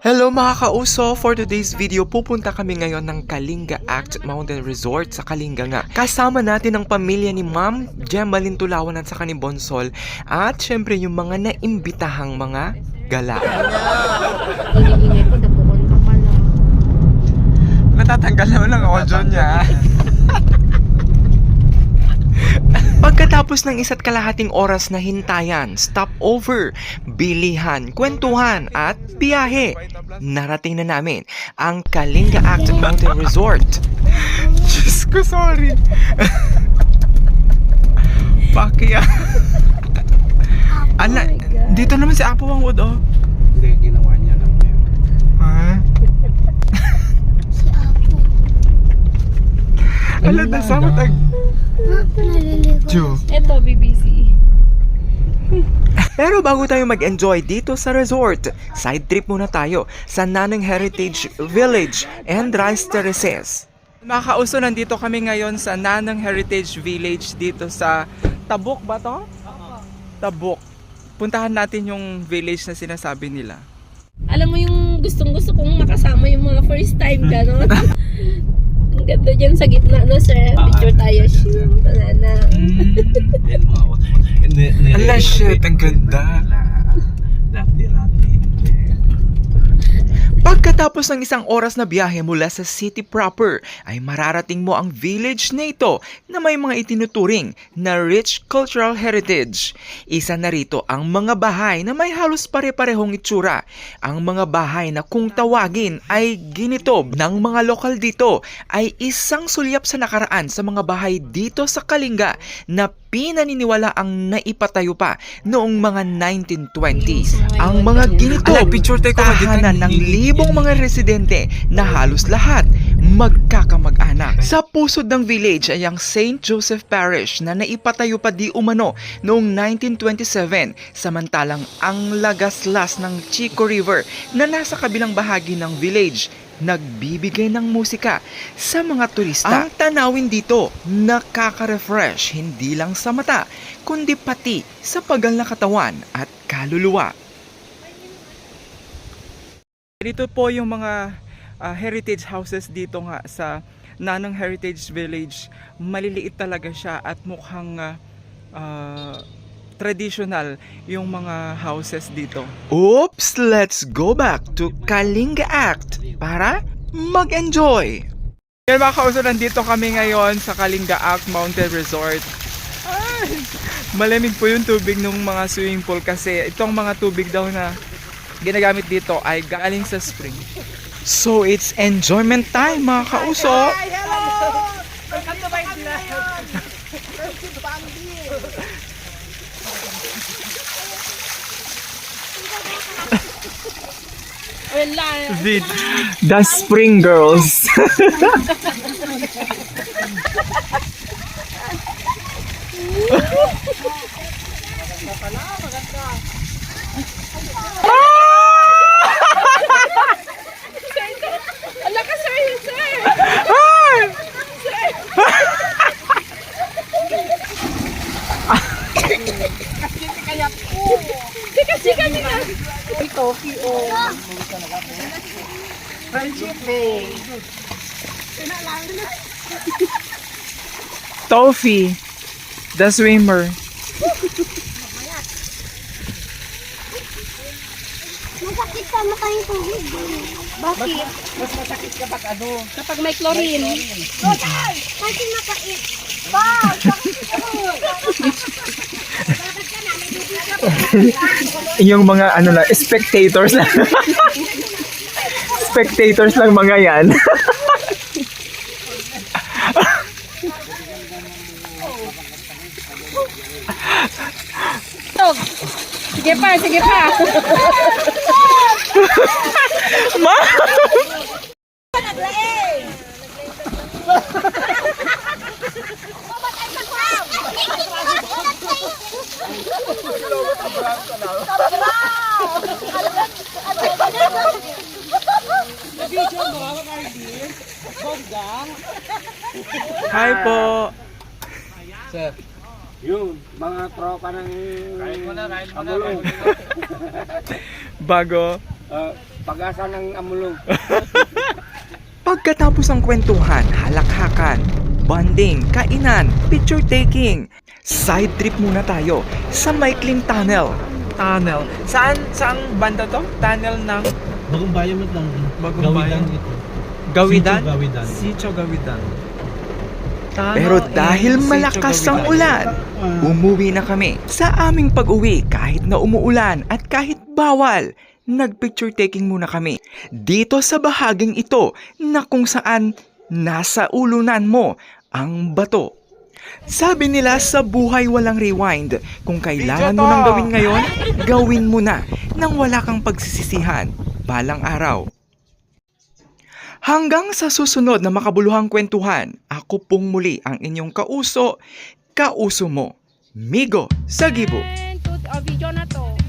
Hello mga kauso! For today's video, pupunta kami ngayon ng Kalinga Act Mountain Resort sa Kalinga nga. Kasama natin ang pamilya ni Ma'am Gemma Lintulawan at sa ni Bonsol at syempre yung mga naimbitahang mga gala. Ingay ko, napukon ka pala. Natatanggal naman ang audio niya. Pagkatapos ng isa't kalahating oras na hintayan, stopover, bilihan, kwentuhan at biyahe, narating na namin ang Kalinga Act Mountain Resort. Diyos ko, sorry. Pakya. Ala, dito naman si Apo Wangwood, oh. Hindi, ginawa niya lang yun. Ha? Si Apo. Ala, tag... Naliligo. Diyo. Ito, BBC. Pero bago tayo mag-enjoy dito sa resort, side trip muna tayo sa Nanang Heritage Village and Rice Terraces. Mga kauso, nandito kami ngayon sa Nanang Heritage Village dito sa Tabuk ba to? Tabuk. Puntahan natin yung village na sinasabi nila. Alam mo yung gustong gusto kong makasama yung mga first time gano'n. Ang ganda dyan sa gitna no sir. Picture tayo. Shoo, tanana. Yan mga auto. Hindi, Ala, shit, ang ganda. Pagkatapos ng isang oras na biyahe mula sa city proper, ay mararating mo ang village na ito na may mga itinuturing na rich cultural heritage. Isa na rito ang mga bahay na may halos pare-parehong itsura. Ang mga bahay na kung tawagin ay ginitob ng mga lokal dito ay isang sulyap sa nakaraan sa mga bahay dito sa Kalinga na pinaniniwala ang naipatayo pa noong mga 1920s. Ang mga ginito, tahanan ng libong mga residente na halos lahat magkakamag-anak. Sa pusod ng village ay ang St. Joseph Parish na naipatayo pa di umano noong 1927 samantalang ang lagaslas ng Chico River na nasa kabilang bahagi ng village nagbibigay ng musika sa mga turista. Ang tanawin dito, nakaka-refresh hindi lang sa mata, kundi pati sa pagal na katawan at kaluluwa. Dito po yung mga ah, heritage houses dito nga sa Nanang Heritage Village. Maliliit talaga siya at mukhang ah, ah, traditional yung mga houses dito. Oops! Let's go back to Kalinga Act para mag-enjoy! Yan mga kauso, nandito kami ngayon sa Kalinga Act Mountain Resort. Ay, malamig po yung tubig ng mga swimming pool kasi itong mga tubig daw na ginagamit dito ay galing sa spring. So it's enjoyment time mga kauso. Wala. The, the Spring Girls. Ala ka sir, sir. Sika, sika. Toffee, the swimmer. Masakit sa mata yung tubig. Bakit? Kapag may chlorine. Kasi mapait. Bag! Yung mga ano lang, spectators lang. spectators lang mga yan. Tog. Sige pa, sige pa. Ma! Hi po. Sir. Yun, mga tropa ng... Kain mo na, kain mo na. Bago. Uh, Pag-asa ng amulong. Pagkatapos ng kwentuhan, halakhakan, bonding, kainan, picture taking, side trip muna tayo sa Maikling Tunnel. Tunnel. Saan, saang banda to? Tunnel ng Bagong bayan mo lang. Bagong bayan. ito. Gawidan? Sitio Gawidan. Sitio Gawidan. Pero dahil malakas ang ulan, umuwi na kami. Sa aming pag-uwi, kahit na umuulan at kahit bawal, nagpicture taking muna kami. Dito sa bahaging ito na kung saan nasa ulunan mo ang bato. Sabi nila sa buhay walang rewind. Kung kailangan mo nang gawin ngayon, gawin mo na nang wala kang pagsisisihan balang araw. Hanggang sa susunod na makabuluhang kwentuhan, ako pong muli ang inyong kauso, kauso mo, Migo sa Gibo. And to, oh, video na to.